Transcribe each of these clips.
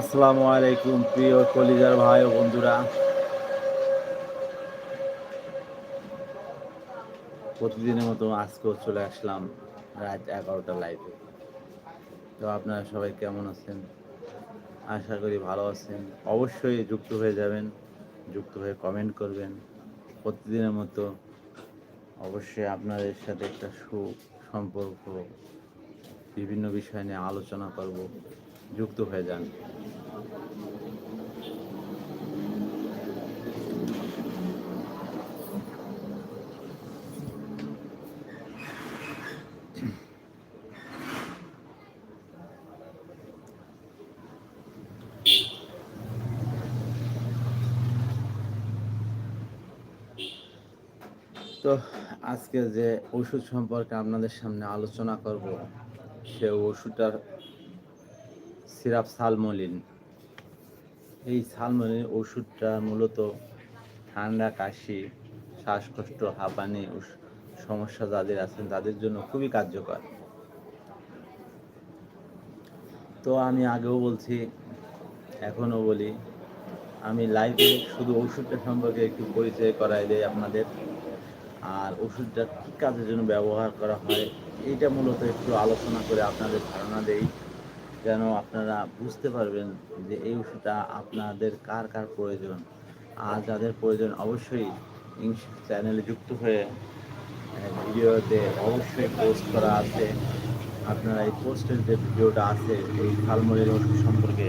আসসালামু আলাইকুম, প্রিয় কলিজার ভাই ও বন্ধুরা। প্রতিদিনের মতো আজকেও চলে আসলাম রাত এগারোটা লাইভে তো আপনারা সবাই কেমন আছেন? আশা করি ভালো আছেন। অবশ্যই যুক্ত হয়ে যাবেন, যুক্ত হয়ে কমেন্ট করবেন। প্রতিদিনের মতো অবশ্যই আপনাদের সাথে একটা সুসম্পর্ক বিভিন্ন বিষয় নিয়ে আলোচনা করব। যুক্ত হয়ে যান। তো আজকে যে ওষুধ সম্পর্কে আপনাদের সামনে আলোচনা করব সে ওষুধটার সিরাপ সালমলিন। এই সালমলিন ওষুধটা মূলত ঠান্ডা, কাশি, শ্বাসকষ্ট, হাঁপানি সমস্যা যাদের আছেন তাদের জন্য খুবই কার্যকর। তো আমি আগেও বলছি, এখনও বলি, আমি লাইভে শুধু ওষুধটা সম্পর্কে একটু পরিচয় করাই দেয় আপনাদের। আর ওষুধটা কী কাজের জন্য ব্যবহার করা হয়, এইটা মূলত একটু আলোচনা করে আপনাদের ধারণা দেই। যেন আপনারা বুঝতে পারবেন যে এই ওষুধটা আপনাদের কার কার প্রয়োজন। আর যাদের প্রয়োজন অবশ্যই চ্যানেলে যুক্ত হয়ে ভিডিওতে অবশ্যই পোস্ট করা আছে। আপনারা এই পোস্টের যে ভিডিওটা আছে, এই খালমলের ওষুধ সম্পর্কে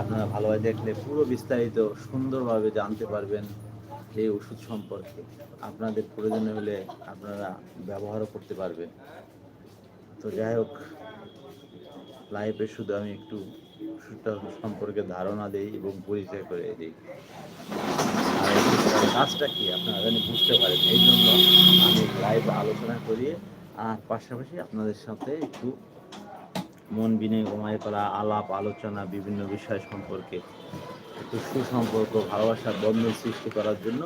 আপনারা ভালোভাবে দেখলে পুরো বিস্তারিত, সুন্দরভাবে জানতে পারবেন এই ওষুধ সম্পর্কে। আপনাদের প্রয়োজন হলে আপনারা ব্যবহারও করতে পারবেন। তো যাই হোক লাইভে শুধু আমি একটু ওষুধটা সম্পর্কে ধারণা দেই এবং পরিচয় করে দিই। কাজটা কি আপনারা জানি বুঝতে পারেন। এই জন্য আমি লাইভ আলোচনা করি। আর পাশাপাশি আপনাদের সাথে একটু মন বিনিময় করা, আলাপ, আলোচনা, বিভিন্ন বিষয় সম্পর্কে একটু সুসম্পর্ক ভালোবাসার বন্ধন সৃষ্টি করার জন্য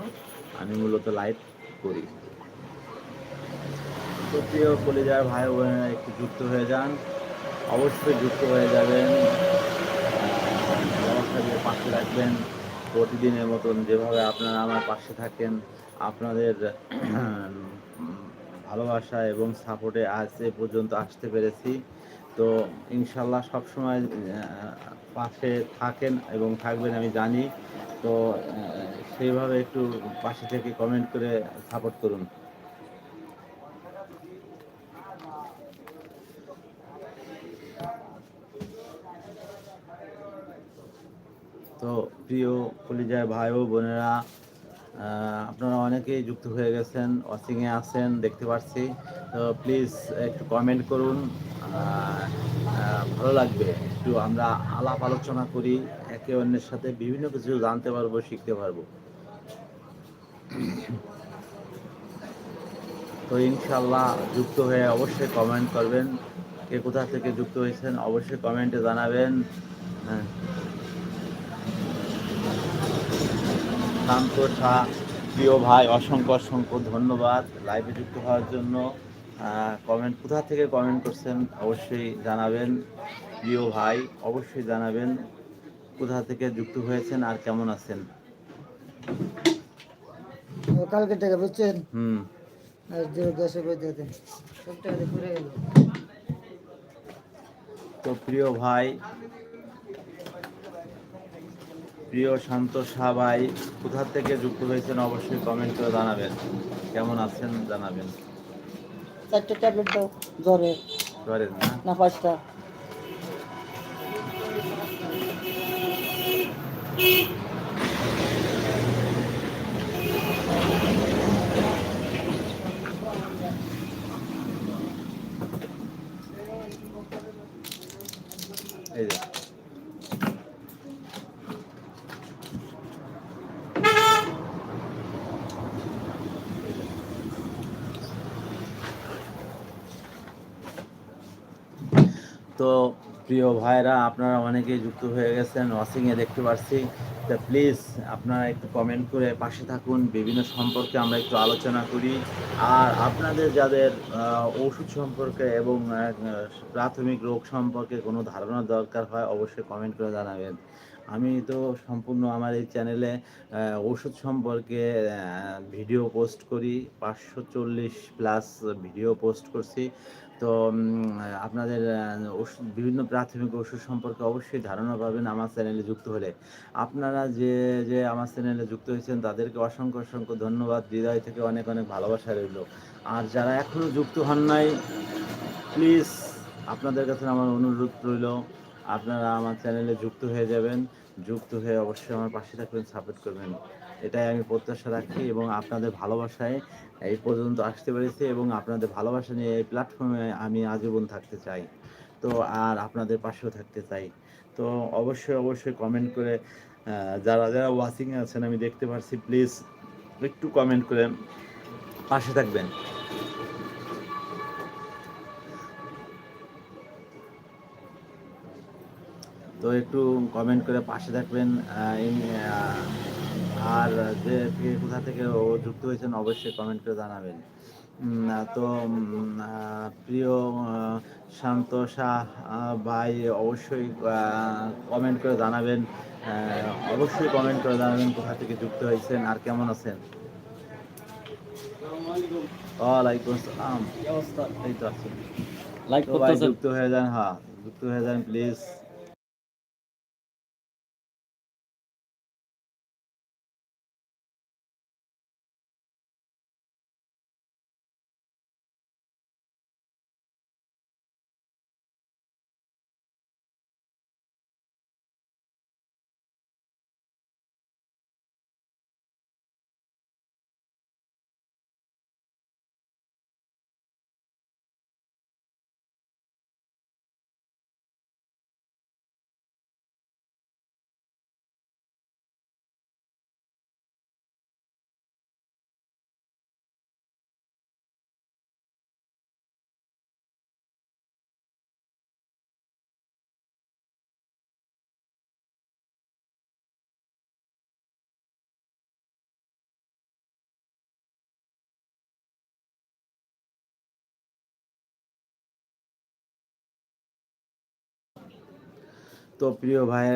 আমি মূলত লাইভ করি। তো প্রিয় কলিজার ভাই বোনেরা একটু যুক্ত হয়ে যান। অবশ্যই যুক্ত হয়ে যাবেন। ব্যবস্থা দিয়ে পাশে রাখবেন। প্রতিদিনের মতন যেভাবে আপনারা আমার পাশে থাকেন, আপনাদের ভালোবাসা এবং সাপোর্টে আজ এ পর্যন্ত আসতে পেরেছি। তো ইনশাল্লাহ সবসময় পাশে থাকেন এবং থাকবেন আমি জানি। তো সেইভাবে একটু পাশে থেকে কমেন্ট করে সাপোর্ট করুন তো কলিজার ভাই ও বোনেরা। আপনারা অনেকেই যুক্ত হয়ে গেছেন ওয়াচিংয়ে আছেন, দেখতে পাচ্ছি তো প্লিজ একটু কমেন্ট করুন। ভালো লাগবে। একটু আমরা আলাপ আলোচনা করি, একে অন্যের সাথে বিভিন্ন কিছু জানতে পারব, শিখতে পারব। তো ইনশাল্লাহ যুক্ত হয়ে অবশ্যই কমেন্ট করবেন। কে কোথা থেকে যুক্ত হয়েছেন, অবশ্যই কমেন্টে জানাবেন। হ্যাঁ। শান্ত শাহ প্রিয় ভাই অসংখ্য অসংখ্য ধন্যবাদ লাইভে যুক্ত হওয়ার জন্য। কমেন্ট কোথা থেকে কমেন্ট করছেন অবশ্যই জানাবেন। প্রিয় ভাই অবশ্যই জানাবেন কোথা থেকে যুক্ত হয়েছেন আর কেমন আছেন? কালকে টাকা বুঝছেন? হুম। আর দশে সব টাকা গেল। তো প্রিয় ভাই প্রিয় শান্ত শাহ ভাই কোথা থেকে যুক্ত হয়েছেন অবশ্যই কমেন্ট করে জানাবেন। কেমন আছেন জানাবেন। চারটে ট্যাবলেট দাও জ্বরে। জ্বরের না? না পাঁচটা এই যে তো প্রিয় ভাইরা, আপনারা অনেকেই যুক্ত হয়ে গেছেন ওয়াশিংয়ে দেখতে পাচ্ছি তা প্লিজ আপনারা একটু কমেন্ট করে পাশে থাকুন, বিভিন্ন সম্পর্কে আমরা একটু আলোচনা করি। আর আপনাদের যাদের ওষুধ সম্পর্কে এবং প্রাথমিক রোগ সম্পর্কে কোনো ধারণা দরকার হয়, অবশ্যই কমেন্ট করে জানাবেন। আমি তো সম্পূর্ণ আমার এই চ্যানেলে ওষুধ সম্পর্কে ভিডিও পোস্ট করি। পাঁচশো চল্লিশ প্লাস ভিডিও পোস্ট করছি। তো আপনাদের বিভিন্ন প্রাথমিক ওষুধ সম্পর্কে অবশ্যই ধারণা পাবেন আমার চ্যানেলে যুক্ত হলে। আপনারা যে যে আমার চ্যানেলে যুক্ত হয়েছেন, তাদেরকে অসংখ্য অসংখ্য ধন্যবাদ। হৃদয় থেকে অনেক অনেক ভালোবাসা রইল। আর যারা এখনও যুক্ত হন নাই, প্লিজ আপনাদের কাছে আমার অনুরোধ রইল, আপনারা আমার চ্যানেলে যুক্ত হয়ে যাবেন। যুক্ত হয়ে অবশ্যই আমার পাশে থাকবেন, সাপোর্ট করবেন। এটাই আমি প্রত্যাশা রাখি এবং আপনাদের ভালোবাসায় এই পর্যন্ত আসতে পেরেছি এবং আপনাদের ভালোবাসা নিয়ে এই প্ল্যাটফর্মে আমি আজীবন থাকতে চাই। তো আর আপনাদের পাশেও থাকতে চাই। তো অবশ্যই অবশ্যই কমেন্ট করে যারা যারা ওয়াচিংয়ে আছেন, আমি দেখতে পাচ্ছি প্লিজ একটু কমেন্ট করে পাশে থাকবেন। তো একটু কমেন্ট করে পাশে থাকবেন যে কোথা থেকে ও যুক্ত হয়েছেন অবশ্যই কমেন্ট করে জানাবেন। তো প্রিয় শান্ত শাহ ভাই অবশ্যই কমেন্ট করে জানাবেন। অবশ্যই কমেন্ট করে জানাবেন কোথা থেকে যুক্ত হয়েছেন আর কেমন আছেন? ওয়ালাইকুম আসসালাম। এই তো আছি। লাইক যুক্ত হয়ে যান হ্যাঁ যুক্ত হয়ে যান প্লিজ তো প্রিয় ভাই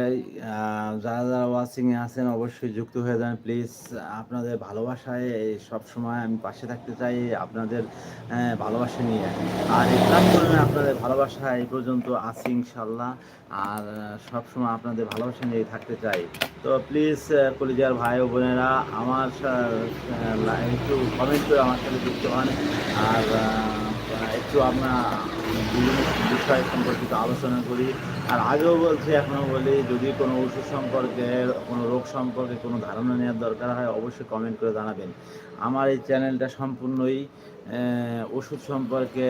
যারা যারা ওয়াচিংয়ে আছেন, অবশ্যই যুক্ত হয়ে যান। প্লিজ আপনাদের ভালোবাসায় সব সময় আমি পাশে থাকতে চাই আপনাদের ভালোবাসা নিয়ে। আর এই প্ল্যাটফর্মে আপনাদের ভালোবাসা এই পর্যন্ত আছি ইনশাল্লাহ আর সব সময় আপনাদের ভালোবাসা নিয়ে থাকতে চাই। তো প্লিজ কলিজার ভাই ও বোনেরা, আমার একটু কমেন্ট করে আমার সাথে যুক্ত হন। আর একটু আমরা বিভিন্ন বিষয় সম্পর্কিত আলোচনা করি। আর আগেও বলছি, এখনও বলি, যদি কোনো ওষুধ সম্পর্কে, কোনো রোগ সম্পর্কে কোনো ধারণা নেওয়ার দরকার হয়, অবশ্যই কমেন্ট করে জানাবেন। আমার এই চ্যানেলটা সম্পূর্ণই ওষুধ সম্পর্কে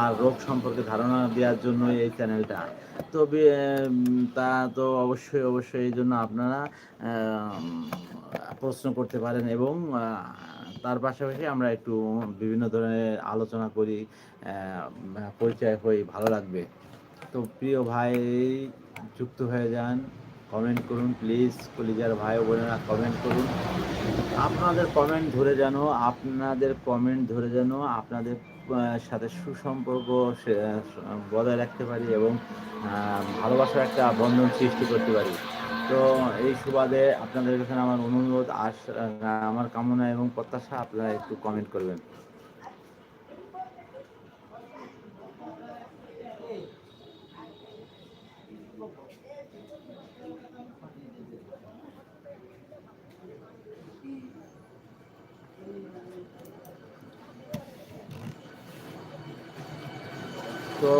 আর রোগ সম্পর্কে ধারণা দেওয়ার জন্য এই চ্যানেলটা তো তা তো অবশ্যই অবশ্যই এই জন্য আপনারা প্রশ্ন করতে পারেন এবং তার পাশাপাশি আমরা একটু বিভিন্ন ধরনের আলোচনা করি পরিচয় হই, ভালো লাগবে। তো প্রিয় ভাই, যুক্ত হয়ে যান কমেন্ট করুন প্লিজ কলিজার ভাই বোনেরা কমেন্ট করুন। আপনাদের কমেন্ট ধরে যেন, আপনাদের কমেন্ট ধরে যেন আপনাদের সাথে সুসম্পর্ক বজায় রাখতে পারি এবং ভালোবাসার একটা বন্ধন সৃষ্টি করতে পারি। তো এই সুবাদে আপনাদের কাছে আমার অনুরোধ আস আমার কামনা এবং প্রত্যাশা আপনারা একটু কমেন্ট করবেন। তো,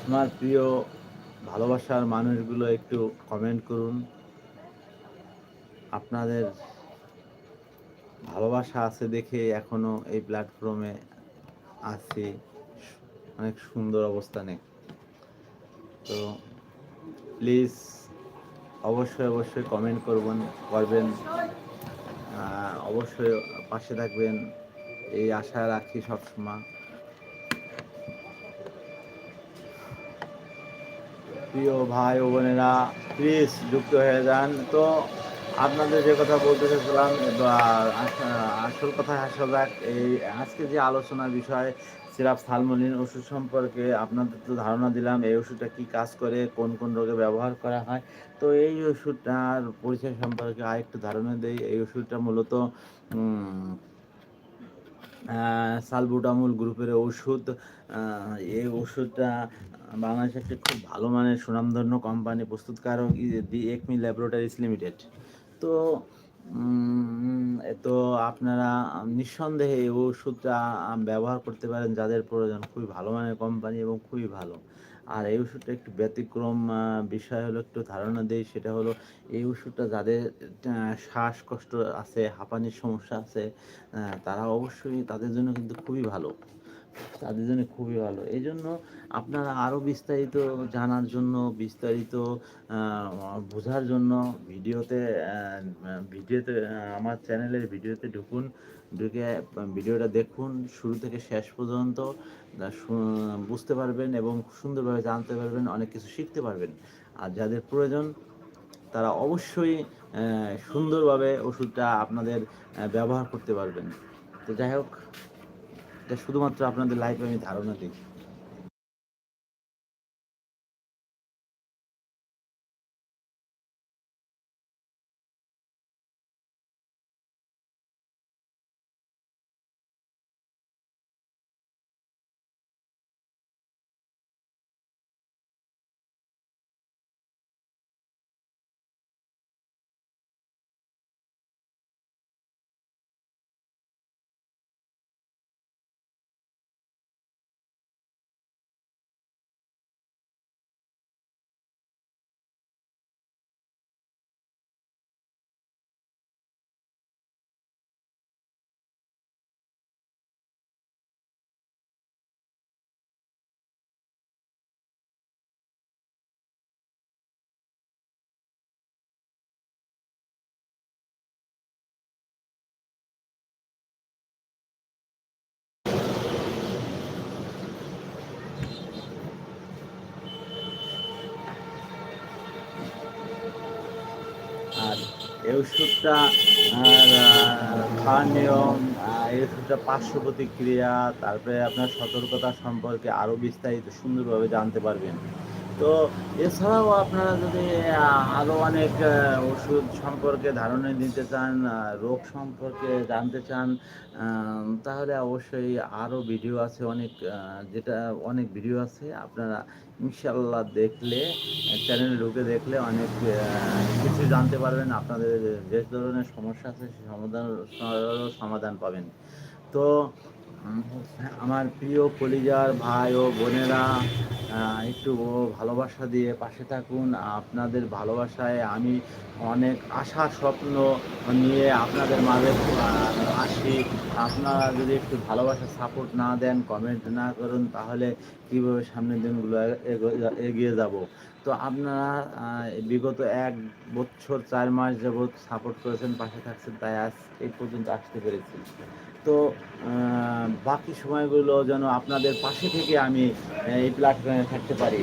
আমার প্রিয় ভালোবাসার মানুষগুলো একটু কমেন্ট করুন। আপনাদের ভালোবাসা আছে দেখে এখনও এই প্ল্যাটফর্মে আছি। অনেক সুন্দর অবস্থানে। তো প্লিজ অবশ্যই অবশ্যই কমেন্ট করবেন করবেন। অবশ্যই পাশে থাকবেন। এই আশা রাখি সবসময়। প্রিয় ভাই ও বোনেরা প্লিজ যুক্ত হয়ে যান। তো আপনাদের যে কথা বলতে চাইছিলাম আসল কথায় আসা যাক এই আজকে যে আলোচনার বিষয়, সিরাপ সালমোনিন ওষুধ সম্পর্কে আপনাদের তো ধারণা দিলাম, এই ওষুধটা কি কাজ করে, কোন কোন রোগে ব্যবহার করা হয়। তো এই ওষুধটার পরিচয় সম্পর্কে আরেকটু ধারণা দেই। এই ওষুধটা মূলত সালবুটামুল গ্রুপের ওষুধ এই ওষুধটা বাংলাদেশে একটি খুব ভালো মানের সুনামধন্য কোম্পানি, প্রস্তুতকারক দি একমি ল্যাবরেটরিজ লিমিটেড। তো তো আপনারা নিঃসন্দেহে এই ওষুধটা ব্যবহার করতে পারেন, যাদের প্রয়োজন। খুবই ভালো মানের কোম্পানি এবং খুবই ভালো। আর এই ওষুধটা একটু ব্যতিক্রম বিষয় হলো একটু ধারণা দেই, সেটা হলো এই ওষুধটা যাদের শ্বাসকষ্ট আছে, হাঁপানির সমস্যা আছে তারা অবশ্যই তাদের জন্য কিন্তু খুবই ভালো। তাদের জন্য খুবই ভালো। এই জন্য আপনারা আরও বিস্তারিত জানার জন্য, বিস্তারিত বোঝার জন্য ভিডিওতে ভিডিওতে আমার চ্যানেলের ভিডিওতে ঢুকুন। ঢুকে ভিডিওটা দেখুন। শুরু থেকে শেষ পর্যন্ত বুঝতে পারবেন এবং সুন্দরভাবে জানতে পারবেন, অনেক কিছু শিখতে পারবেন। আর যাদের প্রয়োজন, তারা অবশ্যই সুন্দরভাবে ওষুধটা আপনাদের ব্যবহার করতে পারবেন। তো যাই হোক এটা শুধুমাত্র আপনাদের লাইফে আমি ধারণা দিই। এই ওষুধটা খাওয়ার নিয়ম এই ওষুধটা পার্শ্ব প্রতিক্রিয়া, তারপরে আপনার সতর্কতা সম্পর্কে আরও বিস্তারিত সুন্দরভাবে জানতে পারবেন। তো এছাড়াও আপনারা যদি আরও অনেক ওষুধ সম্পর্কে ধারণা নিতে চান রোগ সম্পর্কে জানতে চান তাহলে অবশ্যই আরও ভিডিও আছে, অনেক যেটা, অনেক ভিডিও আছে। আপনারা ইনশাল্লাহ দেখলে, চ্যানেলে ঢুকে দেখলে অনেক কিছু জানতে পারবেন। আপনাদের যে ধরনের সমস্যা আছে সেই সমাধান সমাধান পাবেন। তো আমার প্রিয় কলিজার ভাই ও বোনেরা একটু ভালোবাসা দিয়ে পাশে থাকুন। আপনাদের ভালোবাসায় আমি অনেক আশা, স্বপ্ন নিয়ে আপনাদের মাঝে আসি। আপনারা যদি একটু ভালোবাসা সাপোর্ট না দেন কমেন্ট না করুন, তাহলে কীভাবে সামনের দিনগুলো এগো- এগিয়ে যাব? তো আপনারা বিগত এক বছর, চার মাস যাবৎ সাপোর্ট করেছেন, পাশে থাকছেন, তাই আজ এই পর্যন্ত আসতে পেরেছি। তো বাকি সময়গুলো যেন আপনাদের পাশে থেকে আমি এই প্ল্যাটফর্মে থাকতে পারি।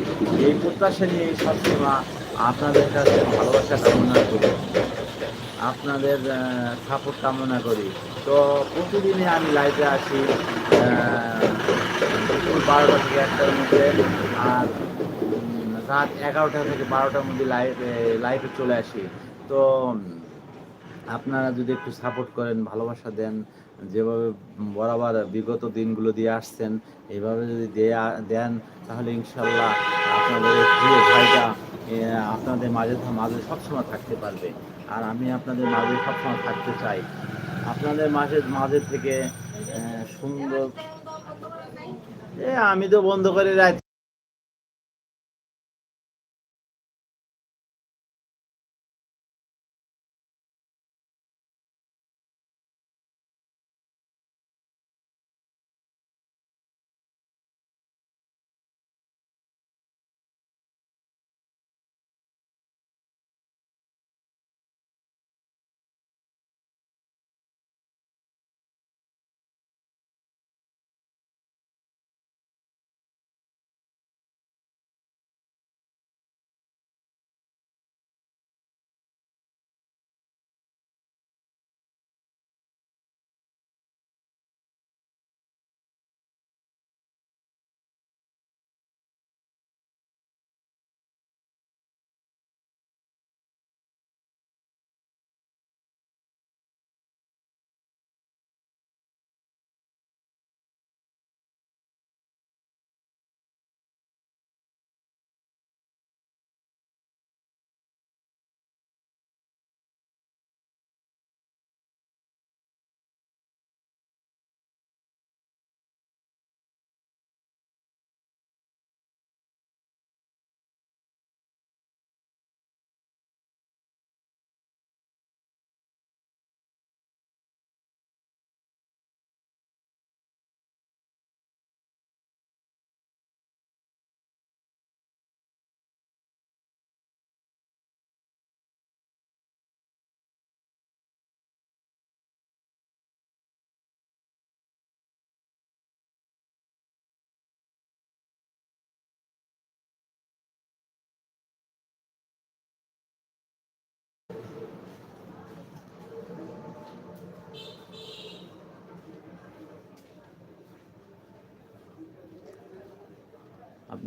এই প্রত্যাশা নিয়ে সবসময় আপনাদের কাছে ভালোবাসা কামনা করি। আপনাদের সাপোর্ট কামনা করি। তো, প্রতিদিনই আমি লাইভে আসি বারোটা থেকে একটার মধ্যে, আর রাত এগারোটা থেকে বারোটার মধ্যে লাইভে লাইভে চলে আসি। তো, আপনারা যদি একটু সাপোর্ট করেন, ভালোবাসা দেন যেভাবে বরাবর বিগত দিনগুলো দিয়ে আসছেন এইভাবে যদি দেন, তাহলে ইনশাল্লাহ আপনাদের প্রিয় ভাইটা আপনাদের মাঝে মাঝে সবসময় থাকতে পারবে। আর আমি আপনাদের মাঝে সবসময় থাকতে চাই। আপনাদের মাঝে মাঝে থেকে সুন্দর এ, আমি তো বন্ধ করে রাখছি।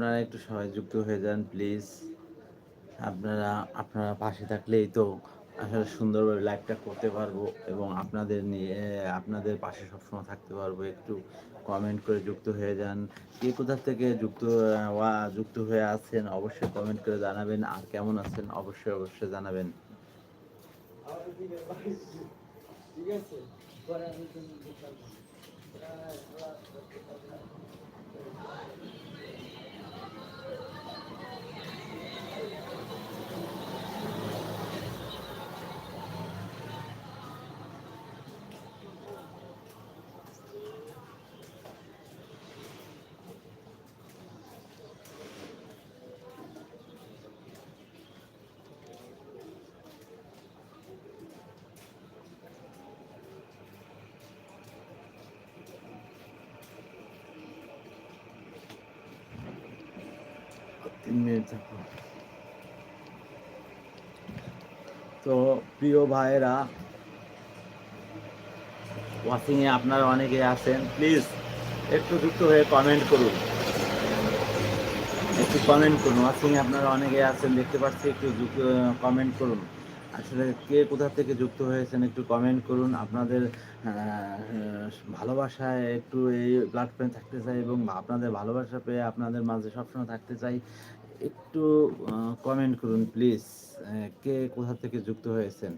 আপনারা একটু সবাই যুক্ত হয়ে যান প্লিজ আপনারা আপনারা পাশে থাকলেই তো আসলে সুন্দরভাবে লাইভটা করতে পারব এবং আপনাদের নিয়ে, আপনাদের পাশে সবসময় থাকতে পারব। একটু কমেন্ট করে যুক্ত হয়ে যান। কে কোথা থেকে যুক্ত যুক্ত হয়ে আছেন অবশ্যই কমেন্ট করে জানাবেন। আর কেমন আছেন অবশ্যই অবশ্যই জানাবেন। তো প্রিয় ভাইয়েরা ওয়াচিংয়ে আপনারা অনেকে আছেন প্লিজ একটু যুক্ত হয়ে কমেন্ট করুন। একটু কমেন্ট করুন। ওয়াচিংয়ে আপনারা অনেকে আছেন, দেখতে পাচ্ছি, একটু কমেন্ট করুন। আসলে কে কোথা থেকে যুক্ত হয়েছেন একটু কমেন্ট করুন। আপনাদের ভালোবাসায় একটু এই প্ল্যাটফর্মে থাকতে চাই এবং আপনাদের ভালোবাসা পেয়ে আপনাদের মাঝে সবসময় থাকতে চাই, একটু কমেন্ট করুন প্লিজ কে কোথা থেকে যুক্ত হয়েছেন?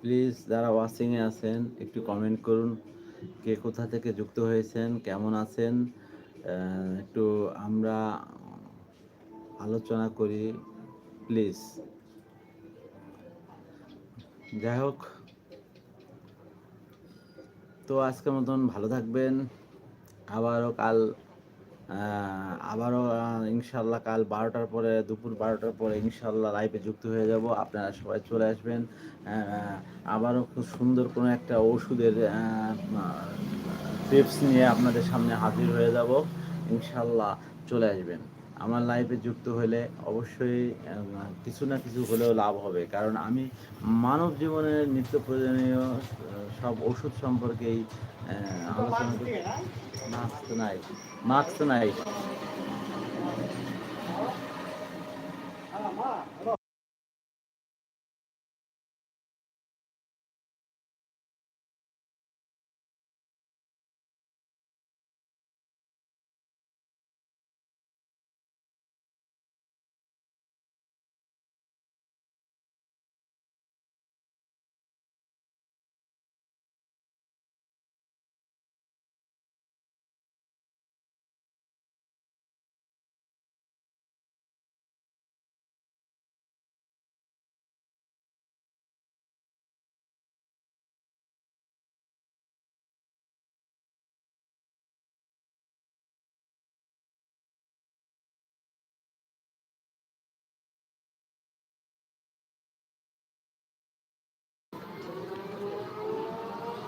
প্লিজ যারা ওয়াচিংয়ে আছেন, একটু কমেন্ট করুন, কে কোথা থেকে যুক্ত হয়েছেন, কেমন আছেন? একটু আমরা আলোচনা করি প্লিজ যাই হোক। তো আজকের মতন ভালো থাকবেন। আবারও কাল আবারও ইনশাল্লাহ কাল বারোটার পরে দুপুর বারোটার পরে ইনশাল্লাহ লাইভে যুক্ত হয়ে যাব। আপনারা সবাই চলে আসবেন। আবারও খুব সুন্দর কোনো একটা ওষুধের টিপস নিয়ে আপনাদের সামনে হাজির হয়ে যাব। ইনশাল্লাহ চলে আসবেন। আমার লাইফে যুক্ত হলে অবশ্যই কিছু না কিছু হলেও লাভ হবে। কারণ আমি মানব জীবনের নিত্য প্রয়োজনীয় সব ওষুধ সম্পর্কেই আলোচনা করি। তো নাই। মাস্ক তো নাই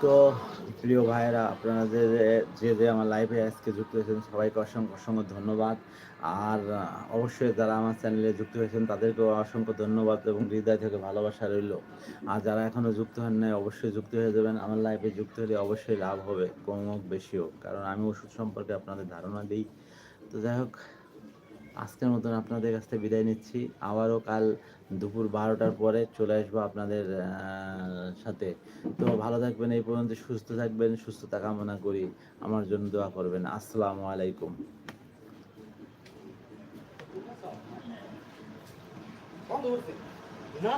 তো প্রিয় ভাইয়েরা আপনারা যে যে যে আমার লাইভে আজকে যুক্ত হয়েছেন, সবাইকে অসংখ্য অসংখ্য ধন্যবাদ। আর অবশ্যই যারা আমার চ্যানেলে যুক্ত হয়েছেন, তাদেরকেও অসংখ্য ধন্যবাদ এবং হৃদয় থেকে ভালোবাসা রইল। আর যারা এখনও যুক্ত হন নাই, অবশ্যই যুক্ত হয়ে যাবেন। আমার লাইভে যুক্ত হলে অবশ্যই লাভ হবে, কম হোক, বেশি হোক। কারণ আমি ওষুধ সম্পর্কে আপনাদের ধারণা দিই। তো যাই হোক, আজকের মতন আপনাদের কাছ থেকে বিদায় নিচ্ছি। আবারও কাল দুপুর বারোটার পরে চলে আসব আপনাদের সাথে। তো ভালো থাকবেন এই পর্যন্ত, সুস্থ থাকবেন, সুস্থতা কামনা করি। আমার জন্য দোয়া করবেন। আসসালামু আলাইকুম। না?